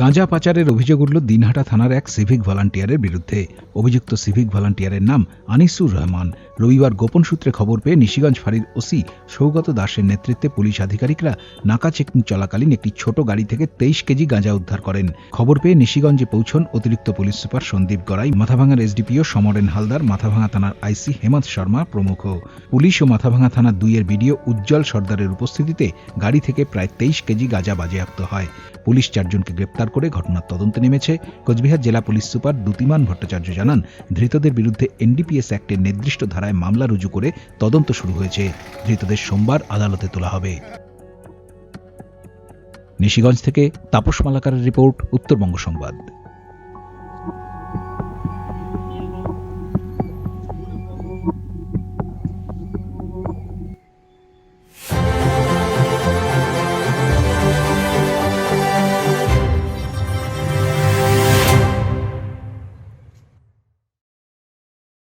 গাঁজা পাচারের অভিযোগ উঠল দিনহাটা থানার এক সিভিক ভলান্টিয়ারের বিরুদ্ধে। অভিযুক্ত সিভিক ভলান্টিয়ারের নাম আনিসুর রহমান। রবিবার গোপন সূত্রে খবর পেয়ে নিশিগঞ্জ ফাঁড়ির ওসি সৌগত দাসের নেতৃত্বে পুলিশ আধিকারিকরা নাকা চেকিং চলাকালীন একটি ছোট গাড়ি থেকে তেইশ কেজি গাঁজা উদ্ধার করেন। খবর পেয়ে নিশিগঞ্জে পৌঁছন অতিরিক্ত পুলিশ সুপার সন্দীপ গড়াই, মাথাভাঙার এসডিপিও সমরেন হালদার, মাথাভাঙা থানার আইসি হেমন্ত শর্মা প্রমুখ। পুলিশ ও মাথাভাঙা থানার দুইয়ের বিডিও উজ্জ্বল সর্দারের উপস্থিতিতে গাড়ি থেকে প্রায় তেইশ কেজি গাঁজা বাজেয়াপ্ত হয়। পুলিশ চারজনকে গ্রেপ্তার করে ঘটনার তদন্তে নেমেছে। কোচবিহার জেলা পুলিশ সুপার দ্যুতিমান ভট্টাচার্য জানান, ধৃতদের বিরুদ্ধে এনডিপিএস অ্যাক্টের নির্দিষ্ট ধারায় মামলা রুজু করে তদন্ত শুরু হয়েছে। ধৃতদের সোমবার আদালতে তোলা হবে। নিশিগঞ্জ থেকে তাপস মালাকারের রিপোর্ট, উত্তরবঙ্গ সংবাদ।